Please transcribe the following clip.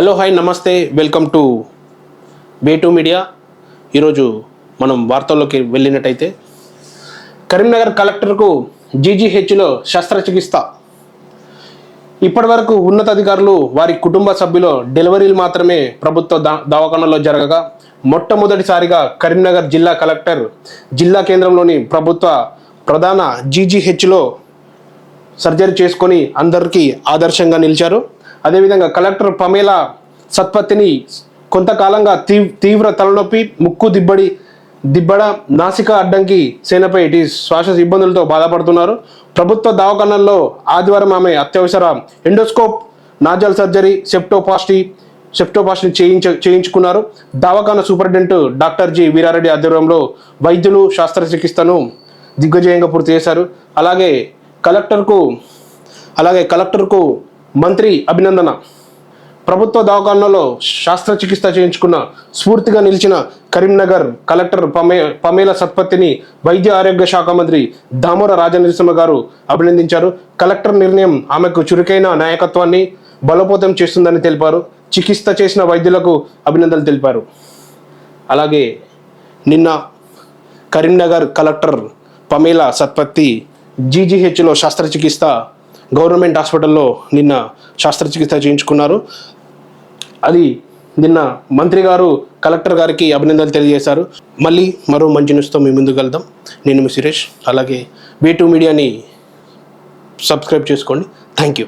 Hello hi నమస్తే welcome to two media. ఈరోజు మనం వార్తల్లోకి వెళ్ళినట్టయితే కరీంనగర్ కలెక్టర్కు జీజీహెచ్లో శస్త్రచికిత్స. ఇప్పటివరకు ఉన్నతాధికారులు వారి కుటుంబ సభ్యుల డెలివరీలు మాత్రమే ప్రభుత్వ దా దవాఖానలో జరగగా మొట్టమొదటిసారిగా కరీంనగర్ జిల్లా కలెక్టర్ జిల్లా కేంద్రంలోని ప్రభుత్వ ప్రధాన జీజీహెచ్లో సర్జరీ చేసుకొని అందరికీ ఆదర్శంగా నిలిచారు. అదేవిధంగా కలెక్టర్ పమేలా సత్పత్తిని కొంతకాలంగా తీ తీవ్ర తలనొప్పి ముక్కు దిబ్బడి దిబ్బడ నాసిక అడ్డంకి సేనపై ఇటీ శ్వాస ఇబ్బందులతో బాధపడుతున్నారు. ప్రభుత్వ దవాఖానల్లో ఆదివారం ఆమె అత్యవసర endoscope nasal surgery septoplasty septoplasty చేయించ చేయించుకున్నారు. దవాఖాన సూపరింటెండెంట్ డాక్టర్ జి వీరారెడ్డి ఆధ్వర్యంలో వైద్యులు శస్త్రచికిత్సను దిగ్విజయంగా పూర్తి చేశారు. అలాగే కలెక్టర్కు అలాగే కలెక్టర్కు మంత్రి అభినందన. ప్రభుత్వ దవాఖానలో శస్త్రచికిత్స చేయించుకున్న స్ఫూర్తిగా నిలిచిన కరీంనగర్ కలెక్టర్ పమే పమేల సత్పత్తిని వైద్య ఆరోగ్య శాఖ మంత్రి దామోర రాజనరసింహ గారు అభినందించారు. కలెక్టర్ నిర్ణయం ఆమెకు చురుకైన నాయకత్వాన్ని బలోపేతం చేస్తుందని తెలిపారు. చికిత్స చేసిన వైద్యులకు అభినందనలు తెలిపారు. అలాగే నిన్న కరీంనగర్ కలెక్టర్ పమేల సత్పత్తి జీజీహెచ్లో శస్త్రచికిత్స గవర్నమెంట్ హాస్పిటల్లో నిన్న శస్త్రచికిత్స చేయించుకున్నారు. అది నిన్న మంత్రి గారు కలెక్టర్ గారికి అభినందనలు తెలియజేశారు. మళ్ళీ మరో మంచి న్యూస్తో మీ ముందుకు వెళ్దాం. నేను మీ సురేష్. అలాగే బీ టూ మీడియాని సబ్స్క్రైబ్ చేసుకోండి. Thank you.